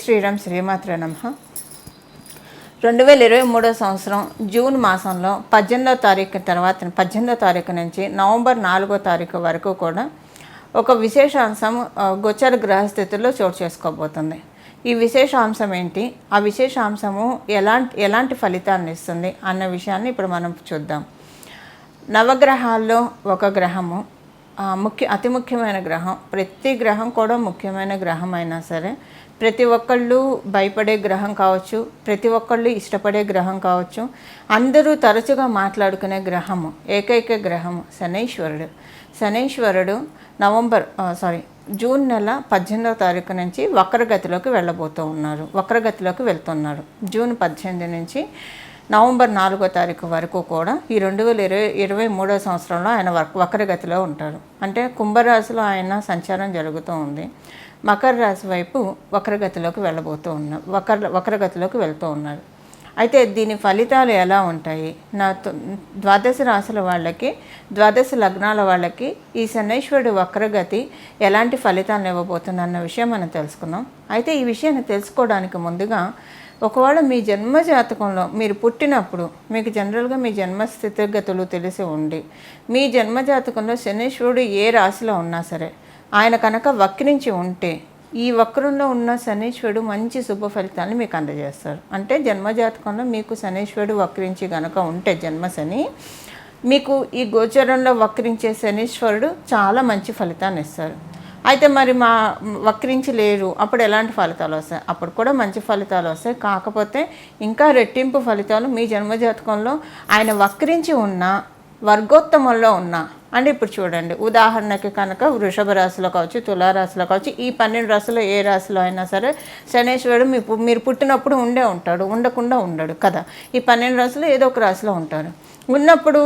శ్రీరామ్ శ్రీమాత్ర నమ. రెండు వేల ఇరవై మూడో సంవత్సరం జూన్ మాసంలో పద్దెనిమిదో తారీఖు తర్వాత పద్దెనిమిదో తారీఖు నుంచి నవంబర్ నాలుగో తారీఖు వరకు కూడా ఒక విశేషాంశం గోచర గ్రహస్థితుల్లో చోటు చేసుకోబోతుంది. ఈ విశేషాంశం ఏంటి? ఆ విశేషాంశము ఎలాంటి ఎలాంటి ఫలితాన్ని ఇస్తుంది అన్న విషయాన్ని ఇప్పుడు మనం చూద్దాం. నవగ్రహాల్లో ఒక గ్రహము ముఖ్య అతి ముఖ్యమైన గ్రహం. ప్రతి గ్రహం కూడా ముఖ్యమైన గ్రహం అయినా సరే ప్రతి ఒక్కళ్ళు భయపడే గ్రహం కావచ్చు ప్రతి ఒక్కళ్ళు ఇష్టపడే గ్రహం కావచ్చు అందరూ తరచుగా మాట్లాడుకునే గ్రహము ఏకైక గ్రహము శనైశ్వరుడు. శనైశ్వరుడు నవంబర్ సారీ జూన్ నెల పద్దెనిమిదవ తారీఖు నుంచి వక్రగతిలోకి వెళ్ళబోతూ ఉన్నారు వక్రగతిలోకి వెళ్తున్నారు. జూన్ పద్దెనిమిది నుంచి నవంబర్ నాలుగో తారీఖు వరకు కూడా ఈ రెండు వేల ఇరవై ఇరవై మూడో సంవత్సరంలో ఆయన వక్రగతిలో ఉంటారు. అంటే కుంభరాశిలో ఆయన సంచారం జరుగుతూ ఉంది. మకర రాశి వైపు వక్రగతిలోకి వెళ్ళబోతూ ఉన్నారు వక్ర వక్రగతిలోకి వెళ్తూ ఉన్నారు. అయితే దీని ఫలితాలు ఎలా ఉంటాయి? నా ద్వాదశ రాశుల వాళ్ళకి ద్వాదశ లగ్నాల వాళ్ళకి ఈ శనేశ్వరుడు వక్రగతి ఎలాంటి ఫలితాలను ఇవ్వబోతుంది అన్న విషయం మనం తెలుసుకుందాం. అయితే ఈ విషయాన్ని తెలుసుకోవడానికి ముందుగా ఒకవేళ మీ జన్మ జాతకంలో మీరు పుట్టినప్పుడు మీకు జనరల్గా మీ జన్మ స్థితిగతులు తెలిసి ఉండి మీ జన్మ జాతకంలో శనీశ్వరుడు ఏ రాశిలో ఉన్నా సరే ఆయన కనుక వక్రించి ఉంటే ఈ వక్రంలో ఉన్న శనీశ్వరుడు మంచి శుభ ఫలితాన్ని మీకు అందజేస్తారు. అంటే జన్మజాతకంలో మీకు శనీశ్వరుడు వక్రించి గనక ఉంటే జన్మశని మీకు ఈ గోచరంలో వక్రించే శనీశ్వరుడు చాలా మంచి ఫలితాన్ని ఇస్తారు. అయితే మరి మా వక్రించి లేరు అప్పుడు ఎలాంటి ఫలితాలు వస్తాయి? అప్పుడు కూడా మంచి ఫలితాలు వస్తాయి. కాకపోతే ఇంకా రెట్టింపు ఫలితాలు మీ జన్మజాతకంలో ఆయన వక్రించి ఉన్న వర్గోత్తమంలో ఉన్న. అంటే ఇప్పుడు చూడండి ఉదాహరణకి కనుక వృషభ రాశిలో కావచ్చు తులారాశిలో కావచ్చు ఈ పన్నెండు రాశులు ఏ రాశిలో అయినా సరే శనేశ్వరుడు మీ మీరు పుట్టినప్పుడు ఉండే ఉంటాడు ఉండకుండా ఉండడు కదా. ఈ పన్నెండు రాశులు ఏదో ఒక రాశిలో ఉంటాడు ఉన్నప్పుడు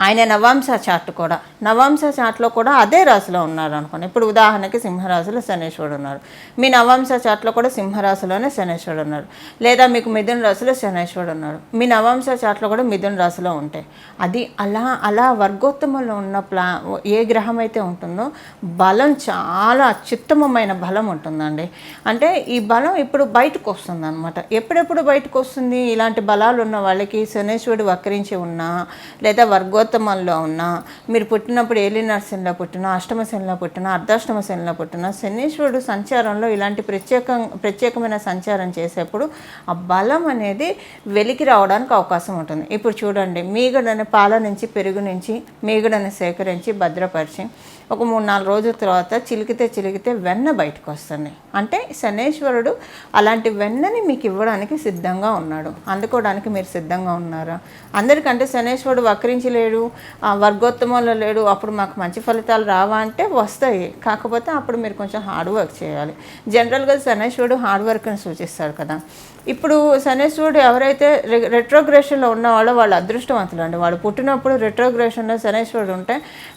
ఆయన నవాంశ చార్ట్ కూడా. నవాంశ చార్ట్లో కూడా అదే రాశిలో ఉన్నారు అనుకోండి ఇప్పుడు ఉదాహరణకి సింహరాశిలో శనేశ్వరుడు ఉన్నారు. మీ నవాంశ చార్ట్లో కూడా సింహరాశిలోనే శనేశ్వరుడు ఉన్నారు. లేదా మీకు మిథున రాశిలో శనేశ్వరుడు ఉన్నారు. మీ నవాంశ చార్ట్లో కూడా మిథున రాశిలో ఉంటాయి అది అలా అలా వర్గోత్తమంలో ఉన్న ప్లా ఏ గ్రహం అయితే ఉంటుందో బలం చాలా అత్యుత్తమమైన బలం ఉంటుందండి. అంటే ఈ బలం ఇప్పుడు బయటకు వస్తుంది అనమాట ఎప్పుడెప్పుడు బయటకు వస్తుంది? ఇలాంటి బలాలు ఉన్న వాళ్ళకి శనేశ్వరుడు వక్రించి ఉన్నా లేదా వర్గోత్తమంలో ఉన్నా మీరు పుట్టినప్పుడు ఏలి పుట్టిన పుట్టినా అష్టమ శనిలో పుట్టినా అర్ధాష్టమ శనిలో పుట్టినా శనీశ్వరుడు సంచారంలో ఇలాంటి ప్రత్యేక ప్రత్యేకమైన సంచారం చేసేప్పుడు ఆ బలం అనేది వెలికి రావడానికి అవకాశం ఉంటుంది. ఇప్పుడు చూడండి మీగడని పాల నుంచి పెరుగు నుంచి మీగడని సేకరించి భద్రపరిచి ఒక మూడు నాలుగు రోజుల తర్వాత చిలికితే చిలికితే వెన్న బయటకు వస్తుంది. అంటే శనేశ్వరుడు అలాంటి వెన్నని మీకు ఇవ్వడానికి సిద్ధంగా ఉన్నాడు. అందుకోవడానికి మీరు సిద్ధంగా ఉన్నారా? అందరికంటే శనేశ్వరుడు వక్రించి లేడు ఆ, వర్గోత్తమంలో లేడు. అప్పుడు మాకు మంచి ఫలితాలు రావా అంటే వస్తాయి. కాకపోతే అప్పుడు మీరు కొంచెం హార్డ్ వర్క్ చేయాలి. జనరల్గా శనేశ్వరుడు హార్డ్ వర్క్ని సూచిస్తాడు కదా. ఇప్పుడు శనేశ్వరుడు ఎవరైతే రెట్రోగ్రేషన్లో ఉన్నవాళ్ళో వాళ్ళు అదృష్టవంతులు అండి. వాళ్ళు పుట్టినప్పుడు రెట్రోగ్రేషన్లో శనేశ్వరుడు ఉంటే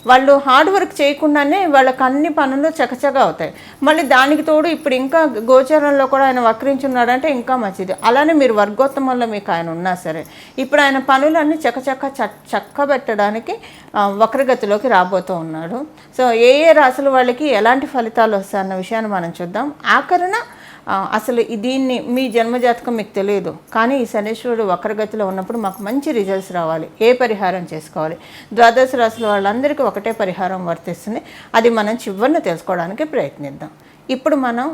వాళ్ళు హార్డ్ వర్క్ చేయకుండానే వాళ్ళకి అన్ని పనులు చకచగా అవుతాయి. మళ్ళీ దానికి తోడు ఇప్పుడు ఇంకా గోచరంలో కూడా ఆయన వక్రించున్నాడంటే ఇంకా మంచిది. అలానే మీరు వర్గోత్తమంలో మీకు ఆయన ఉన్నా సరే ఇప్పుడు ఆయన పనులన్నీ చకచక్క చక్కబెట్టడానికి వక్రగతిలోకి రాబోతూ ఉన్నాడు. సో ఏ ఏ రాశుల వాళ్ళకి ఎలాంటి ఫలితాలు వస్తాయన్న విషయాన్ని మనం చూద్దాం. ఆఖరణ అసలు దీన్ని మీ జన్మజాతకం మీకు తెలియదు. కానీ ఈ శనేశ్వరుడు వక్రగతిలో ఉన్నప్పుడు మాకు మంచి రిజల్ట్స్ రావాలి. ఏ పరిహారం చేసుకోవాలి? ద్వాదశ రాశుల వాళ్ళందరికీ ఒకటే పరిహారం వర్తిస్తుంది. అది మనం చివరిని తెలుసుకోవడానికి ప్రయత్నిద్దాం. ఇప్పుడు మనం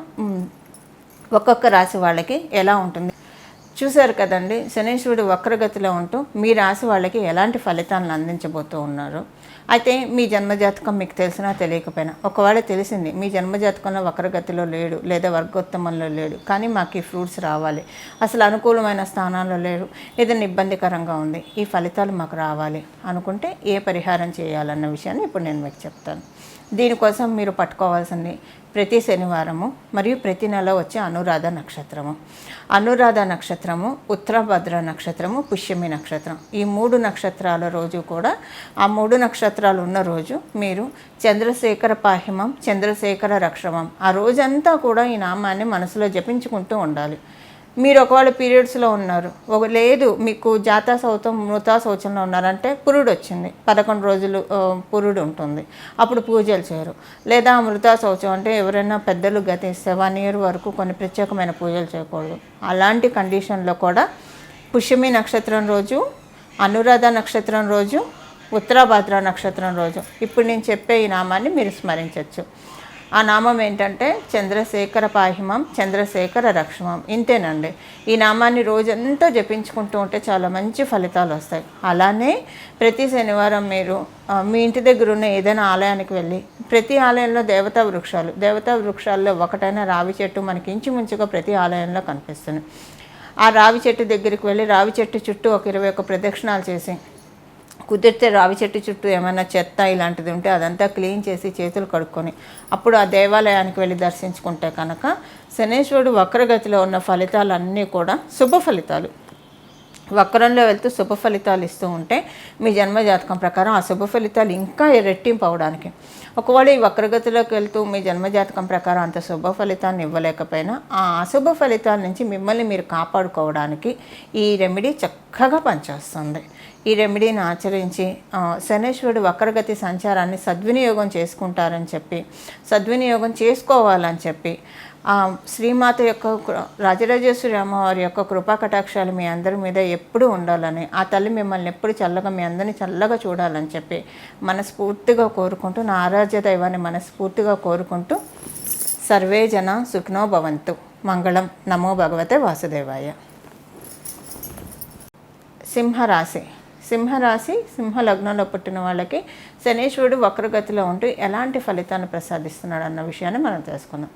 ఒక్కొక్క రాశి వాళ్ళకి ఎలా ఉంటుంది? చూశారు కదండి శనీశ్వరుడు వక్రగతిలో ఉంటూ మీ రాశి వాళ్ళకి ఎలాంటి ఫలితాలను అందించబోతూ ఉన్నారు? అయితే మీ జన్మజాతకం మీకు తెలిసినా తెలియకపోయినా ఒకవేళ తెలిసింది మీ జన్మజాతకంలో వక్రగతిలో లేడు లేదా వర్గోత్తమంలో లేడు కానీ మాకు ఈ ఫ్రూట్స్ రావాలి. అసలు అనుకూలమైన స్థానాల్లో లేడు ఏదైనా ఇబ్బందికరంగా ఉంది ఈ ఫలితాలు మాకు రావాలి అనుకుంటే ఏ పరిహారం చేయాలన్న విషయాన్ని ఇప్పుడు నేను మీకు చెప్తాను. దీనికోసం మీరు పట్టుకోవాల్సింది ప్రతి శనివారము మరియు ప్రతి నెల వచ్చే అనురాధ నక్షత్రము. అనురాధ నక్షత్రము ఉత్తరభద్ర నక్షత్రము పుష్యమి నక్షత్రం. ఈ మూడు నక్షత్రాల రోజు కూడా ఆ మూడు నక్షత్రాలు ఉన్న రోజు మీరు చంద్రశేఖర పాహిమం చంద్రశేఖర రక్షమం ఆ రోజంతా కూడా ఈ నామాన్ని మనసులో జపించుకుంటూ ఉండాలి. మీరు ఒకవేళ పీరియడ్స్లో ఉన్నారు ఒక లేదు మీకు జాతా సౌతం మృతా శౌచంలో ఉన్నారంటే పురుడు వచ్చింది. పదకొండు రోజులు పురుడు ఉంటుంది. అప్పుడు పూజలు చేయరు. లేదా మృతా శౌచం అంటే ఎవరైనా పెద్దలు గతిస్తే వన్ ఇయర్ వరకు కొన్ని ప్రత్యేకమైన పూజలు చేయకూడదు. అలాంటి కండిషన్లో కూడా పుష్యమి నక్షత్రం రోజు అనురాధ నక్షత్రం రోజు ఉత్తరాభాద్ర నక్షత్రం రోజు. ఇప్పుడు నేను చెప్పే ఈ నామాన్ని మీరు స్మరించవచ్చు ఆ నామం ఏంటంటే చంద్రశేఖర పాహిమం చంద్రశేఖర రక్షమం. ఇంతేనండి. ఈ నామాన్ని రోజంతా జపించుకుంటూ ఉంటే చాలా మంచి ఫలితాలు వస్తాయి. అలానే ప్రతి శనివారం మీరు మీ ఇంటి దగ్గర ఉన్న ఏదైనా ఆలయానికి వెళ్ళి ప్రతి ఆలయంలో దేవతా వృక్షాలు దేవతా వృక్షాల్లో ఒకటైన రావి చెట్టు మనకి ఇంచుమించుగా ప్రతి ఆలయంలో కనిపిస్తుంది. ఆ రావి చెట్టు దగ్గరికి వెళ్ళి రావి చెట్టు చుట్టూ ఒక ఇరవై ఒక ప్రదక్షిణాలు చేసి కుదిరితే రావి చెట్టు చుట్టూ ఏమైనా చెత్త ఇలాంటిది ఉంటే అదంతా క్లీన్ చేసి చేతులు కడుక్కొని అప్పుడు ఆ దేవాలయానికి వెళ్ళి దర్శించుకుంటే కనుక శనేశ్వరుడు వక్రగతిలో ఉన్న ఫలితాలన్నీ కూడా శుభ ఫలితాలు. వక్రంలో వెళ్తూ శుభ ఫలితాలు ఇస్తూ ఉంటే మీ జన్మ జాతకం ప్రకారం ఆ శుభ ఫలితాలు ఇంకా రెట్టింపు అవడానికి. ఒకవేళ ఈ వక్రగతిలోకి వెళ్తూ మీ జన్మ జాతకం ప్రకారం అంత శుభ ఫలితాన్ని ఇవ్వలేకపోయినా ఆ అశుభ ఫలితాల నుంచి మిమ్మల్ని మీరు కాపాడుకోవడానికి ఈ రెమెడీ చక్కగా పనిచేస్తుంది. ఈ రెమెడీని ఆచరించి శనేశ్వరుడు వక్రగతి సంచారాన్ని సద్వినియోగం చేసుకుంటారని చెప్పి సద్వినియోగం చేసుకోవాలని చెప్పి శ్రీమాత యొక్క రాజరాజేశ్వరి అమ్మవారి యొక్క కృపా కటాక్షాలు మీ అందరి మీద ఎప్పుడూ ఉండాలని ఆ తల్లి మిమ్మల్ని ఎప్పుడు చల్లగా మీ అందరిని చల్లగా చూడాలని చెప్పి మనస్ఫూర్తిగా కోరుకుంటూ నా ఆరాధ్య దైవాన్ని మనస్ఫూర్తిగా కోరుకుంటూ సర్వే జన సుఖినో భవంతు. మంగళం. నమో భగవతే వాసుదేవాయ. సింహరాశి. సింహరాశి సింహ లగ్నంలో పుట్టిన వాళ్ళకి శనీశ్వరుడు వక్రగతిలో ఉంటూ ఎలాంటి ఫలితాన్ని ప్రసాదిస్తున్నాడు అన్న విషయాన్ని మనం తెలుసుకుందాం.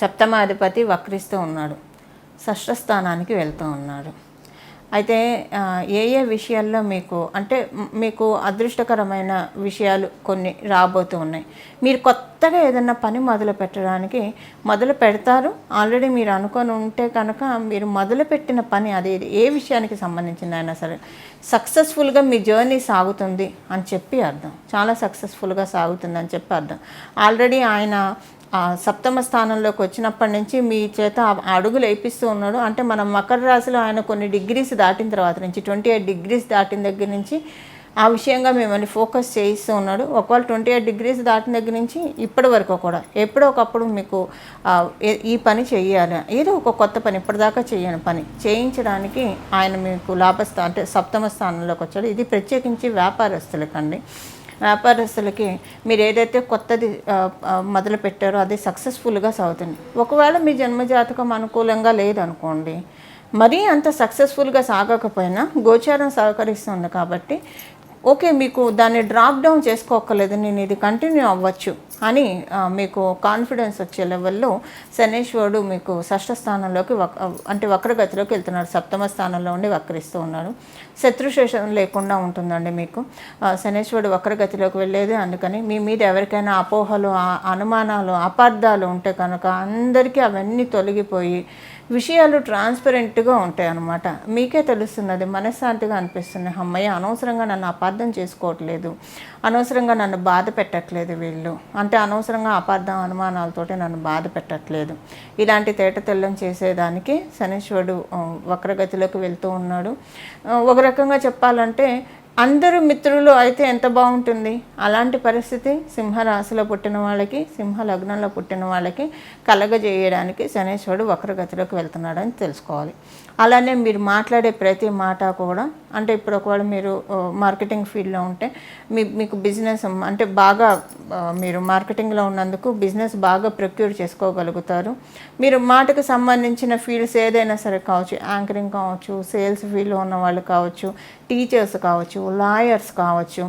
సప్తమాధిపతి వక్రిస్తూ ఉన్నాడు. షష్ఠస్థానానికి వెళ్తూ ఉన్నాడు. అయితే ఏ ఏ విషయాల్లో మీకు అంటే మీకు అదృష్టకరమైన విషయాలు కొన్ని రాబోతూ ఉన్నాయి. మీరు కొత్త కొత్తగా ఏదైనా పని మొదలు పెట్టడానికి మొదలు పెడతారు. ఆల్రెడీ మీరు అనుకొని ఉంటే కనుక మీరు మొదలుపెట్టిన పని అది ఏ విషయానికి సంబంధించిందైనా అయినా సరే సక్సెస్ఫుల్గా మీ జర్నీ సాగుతుంది అని చెప్పి అర్థం. చాలా సక్సెస్ఫుల్గా సాగుతుంది అని చెప్పి అర్థం. ఆల్రెడీ ఆయన సప్తమ స్థానంలోకి వచ్చినప్పటి నుంచి మీ చేత అడుగులు వేయిస్తూ ఉన్నాడు. అంటే మనం మకర రాశిలో ఆయన కొన్ని డిగ్రీస్ దాటిన తర్వాత నుంచి ట్వంటీ ఎయిట్ డిగ్రీస్ దాటిన దగ్గర నుంచి ఆ విషయంగా మిమ్మల్ని ఫోకస్ చేయిస్తూ ఉన్నాడు. ఒకవేళ ట్వంటీ ఎయిట్ డిగ్రీస్ దాటిన దగ్గర నుంచి ఇప్పటి వరకు కూడా ఎప్పుడో ఒకప్పుడు మీకు ఈ పని చేయాలి ఏదో ఒక కొత్త పని ఇప్పటిదాకా చేయని పని చేయించడానికి ఆయన మీకు లాభస్థా అంటే సప్తమ స్థానంలోకి వచ్చాడు. ఇది ప్రత్యేకించి వ్యాపారస్తులకండి. వ్యాపారస్తులకి మీరు ఏదైతే కొత్తది మొదలు పెట్టారో అది సక్సెస్ఫుల్గా సాగుతుంది. ఒకవేళ మీ జన్మజాతకం అనుకూలంగా లేదనుకోండి మరీ అంత సక్సెస్ఫుల్గా సాగకపోయినా గోచారం సహకరిస్తుంది కాబట్టి ఓకే మీకు దాన్ని డ్రాప్ డౌన్ చేసుకోకలేదు నేను ఇది కంటిన్యూ అవ్వచ్చు అని మీకు కాన్ఫిడెన్స్ వచ్చే లెవెల్లో శనేశ్వరుడు మీకు షష్ఠ స్థానంలోకి వక్ అంటే వక్రగతిలోకి వెళ్తున్నాడు సప్తమ స్థానంలో ఉండి వక్రిస్తూ ఉన్నాడు శత్రుశేషం లేకుండా ఉంటుందండి మీకు. శనేశ్వరుడు వక్రగతిలోకి వెళ్ళేది అందుకని మీ మీద ఎవరికైనా అపోహలు అనుమానాలు అపార్థాలు ఉంటే కనుక అందరికీ అవన్నీ తొలగిపోయి విషయాలు ట్రాన్స్పరెంట్గా ఉంటాయి అన్నమాట మీకే తెలుస్తుంది మనశ్శాంతిగా అనిపిస్తుంది అమ్మయ్య అనవసరంగా నన్ను అపార్థం చేసుకోవట్లేదు. అనవసరంగా నన్ను బాధ పెట్టట్లేదు వీళ్ళు. అంటే అనవసరంగా అపార్థం అనుమానాలతోటి నన్ను బాధ పెట్టట్లేదు. ఇలాంటి తేట తెల్లం చేసేదానికి శనీశ్వరుడు వక్రగతిలోకి వెళ్తూ ఉన్నాడు. ఒక రకంగా చెప్పాలంటే అందరూ మిత్రులు అయితే ఎంత బాగుంటుంది? అలాంటి పరిస్థితి సింహరాశిలో పుట్టిన వాళ్ళకి సింహ లగ్నంలో పుట్టిన వాళ్ళకి కలగజేయడానికి శనేశ్వరుడు వక్రగతిలోకి వెళ్తున్నాడని తెలుసుకోవాలి. అలానే మీరు మాట్లాడే ప్రతి మాట కూడా అంటే ఇప్పుడు ఒకవేళ మీరు మార్కెటింగ్ ఫీల్డ్లో ఉంటే మీ మీకు బిజినెస్ అంటే బాగా మీరు మార్కెటింగ్లో ఉన్నందుకు బిజినెస్ బాగా ప్రొక్యూర్ చేసుకోగలుగుతారు. మీరు మాటకు సంబంధించిన ఫీల్డ్స్ ఏదైనా సరే కావచ్చు యాంకరింగ్ కావచ్చు సేల్స్ ఫీల్డ్లో ఉన్న వాళ్ళు కావచ్చు టీచర్స్ కావచ్చు లాయర్స్ కావచ్చు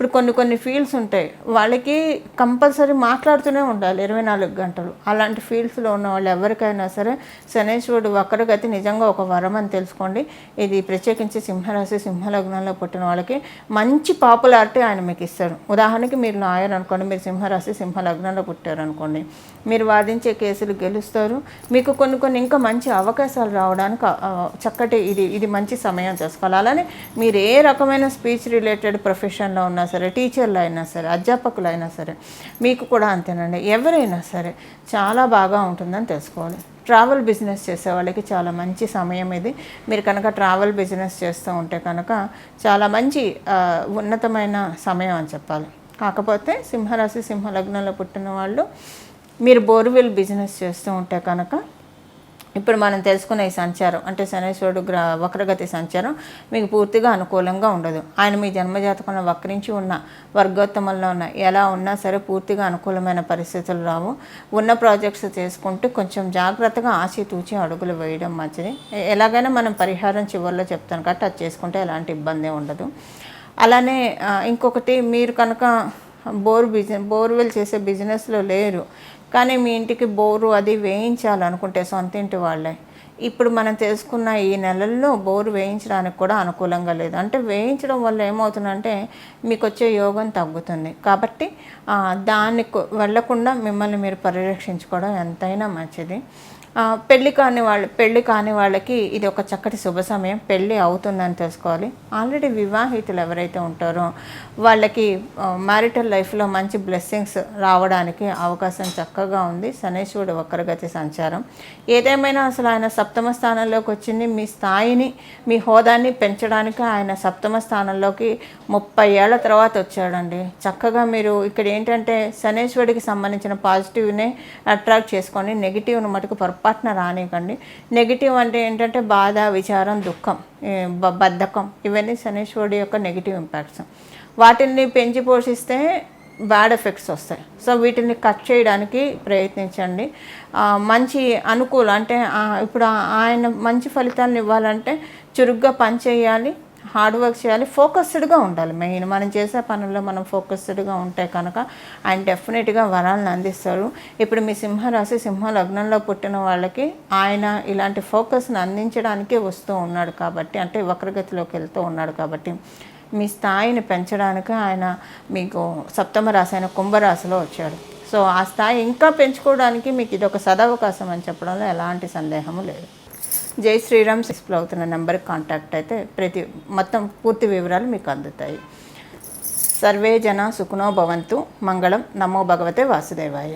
ఇప్పుడు కొన్ని కొన్ని ఫీల్డ్స్ ఉంటాయి. వాళ్ళకి కంపల్సరీ మాట్లాడుతూనే ఉండాలి ఇరవై నాలుగు గంటలు. అలాంటి ఫీల్డ్స్లో ఉన్న వాళ్ళు ఎవరికైనా సరే శనేశ్వరుడు వక్రగతి నిజంగా ఒక వరం అని తెలుసుకోండి. ఇది ప్రత్యేకించి సింహరాశి సింహలగ్నంలో పుట్టిన వాళ్ళకి మంచి పాపులారిటీ ఆయన మీకు ఇస్తాడు. ఉదాహరణకి మీరు లాయర్ అనుకోండి మీరు సింహరాశి సింహలగ్నంలో పుట్టారు అనుకోండి మీరు వాదించే కేసులు గెలుస్తారు. మీకు కొన్ని కొన్ని ఇంకా మంచి అవకాశాలు రావడానికి చక్కటి ఇది ఇది మంచి సమయం తెలుసుకోవాలి అలానే మీరు ఏ రకమైన స్పీచ్ రిలేటెడ్ ప్రొఫెషన్లో ఉన్నా సరే టీచర్లు అయినా సరే అధ్యాపకులు అయినా సరే మీకు కూడా అంతేనండి. ఎవరైనా సరే చాలా బాగా ఉంటుందని తెలుసుకోవాలి. ట్రావెల్ బిజినెస్ చేసే వాళ్ళకి చాలా మంచి సమయం ఇది. మీరు కనుక ట్రావెల్ బిజినెస్ చేస్తూ ఉంటే కనుక చాలా మంచి ఉన్నతమైన సమయం అని చెప్పాలి. కాకపోతే సింహరాశి సింహ లగ్నంలో పుట్టిన వాళ్ళు మీరు బోర్వెల్ బిజినెస్ చేస్తూ ఉంటే కనుక ఇప్పుడు మనం తెలుసుకునే ఈ సంచారం అంటే శనేశ్వరుడు గ్ర వక్రగతి సంచారం మీకు పూర్తిగా అనుకూలంగా ఉండదు. ఆయన మీ జన్మజాతకంలో వక్రించి ఉన్న వర్గోత్తమంలో ఉన్న ఎలా ఉన్నా సరే పూర్తిగా అనుకూలమైన పరిస్థితులు రావు. ఉన్న ప్రాజెక్ట్స్ చేసుకుంటూ కొంచెం జాగ్రత్తగా ఆచితూచి అడుగులు వేయడం మంచిది. ఎలాగైనా మనం పరిహారం చివరిలో చెప్తాను కాబట్టి అది చేసుకుంటే ఎలాంటి ఇబ్బంది ఉండదు. అలానే ఇంకొకటి మీరు కనుక బోర్ బిజినెస్ బోర్వెల్ చేసే బిజినెస్లో లేరు కానీ మీ ఇంటికి బోరు అది వేయించాలనుకుంటే సొంత ఇంటి వాళ్ళే. ఇప్పుడు మనం తెలుసుకున్న ఈ నెలల్లో బోరు వేయించడానికి కూడా అనుకూలంగా లేదు. అంటే వేయించడం వల్ల ఏమవుతుందంటే మీకు వచ్చే యోగం తగ్గుతుంది. కాబట్టి దానికి దాన్ని వెళ్ళకుండా మిమ్మల్ని మీరు పరిరక్షించుకోవడం ఎంతైనా మంచిది. పెళ్ళి కాని వాళ్ళు పెళ్ళి కాని వాళ్ళకి ఇది ఒక చక్కటి శుభ సమయం. పెళ్ళి అవుతుందని తెలుసుకోవాలి. ఆల్రెడీ వివాహితులు ఎవరైతే ఉంటారో వాళ్ళకి మ్యారిటల్ లైఫ్లో మంచి బ్లెస్సింగ్స్ రావడానికి అవకాశం చక్కగా ఉంది. శనేశ్వరుడు వక్రగతి సంచారం. ఏదేమైనా అసలు ఆయన సప్తమ స్థానంలోకి వచ్చింది. మీ స్థాయిని మీ హోదాన్ని పెంచడానికి ఆయన సప్తమ స్థానంలోకి ముప్పై ఏళ్ళ తర్వాత వచ్చాడండి. చక్కగా మీరు ఇక్కడ ఏంటంటే శనేశ్వరుడికి సంబంధించిన పాజిటివ్నే అట్రాక్ట్ చేసుకొని నెగిటివ్ను మటుకు పొరపాటున రానివ్వకండి. నెగిటివ్ అంటే ఏంటంటే బాధ విచారం దుఃఖం బ- బద్ధకం. ఇవన్నీ శనేశ్వరుడి యొక్క నెగిటివ్ ఇంపాక్ట్స్. వాటిని పెంచి పోషిస్తే బ్యాడ్ ఎఫెక్ట్స్ వస్తాయి. సో వీటిని కట్ చేయడానికి ప్రయత్నించండి. మంచి అనుకూలం అంటే ఇప్పుడు ఆయన మంచి ఫలితాలను ఇవ్వాలంటే చురుగ్గా పని చేయాలి హార్డ్ వర్క్ చేయాలి ఫోకస్డ్గా ఉండాలి. మెయిన్ మనం చేసే పనుల్లో మనం ఫోకస్డ్గా ఉంటే కనుక ఆయన డెఫినెట్గా వరాలను అందిస్తారు. ఇప్పుడు మీ సింహరాశి సింహ లగ్నంలో పుట్టిన వాళ్ళకి ఆయన ఇలాంటి ఫోకస్ని అందించడానికి వస్తూ ఉన్నాడు కాబట్టి అంటే వక్రగతిలోకి వెళ్తూ ఉన్నాడు కాబట్టి మీ స్థాయిని పెంచడానికి ఆయన మీకు సప్తమ రాశి కుంభరాశిలో వచ్చాడు. సో ఆ స్థాయి ఇంకా పెంచుకోవడానికి మీకు ఇది ఒక సదవకాశం అని చెప్పడంలో ఎలాంటి సందేహము లేదు. జై శ్రీరామ్ సిక్స్లో అవుతున్న నెంబర్కి కాంటాక్ట్ అయితే ప్రతి మొత్తం పూర్తి వివరాలు మీకు అందుతాయి. సర్వే జన సుఖనో భవంతు మంగళం. నమో భగవతే వాసుదేవాయ.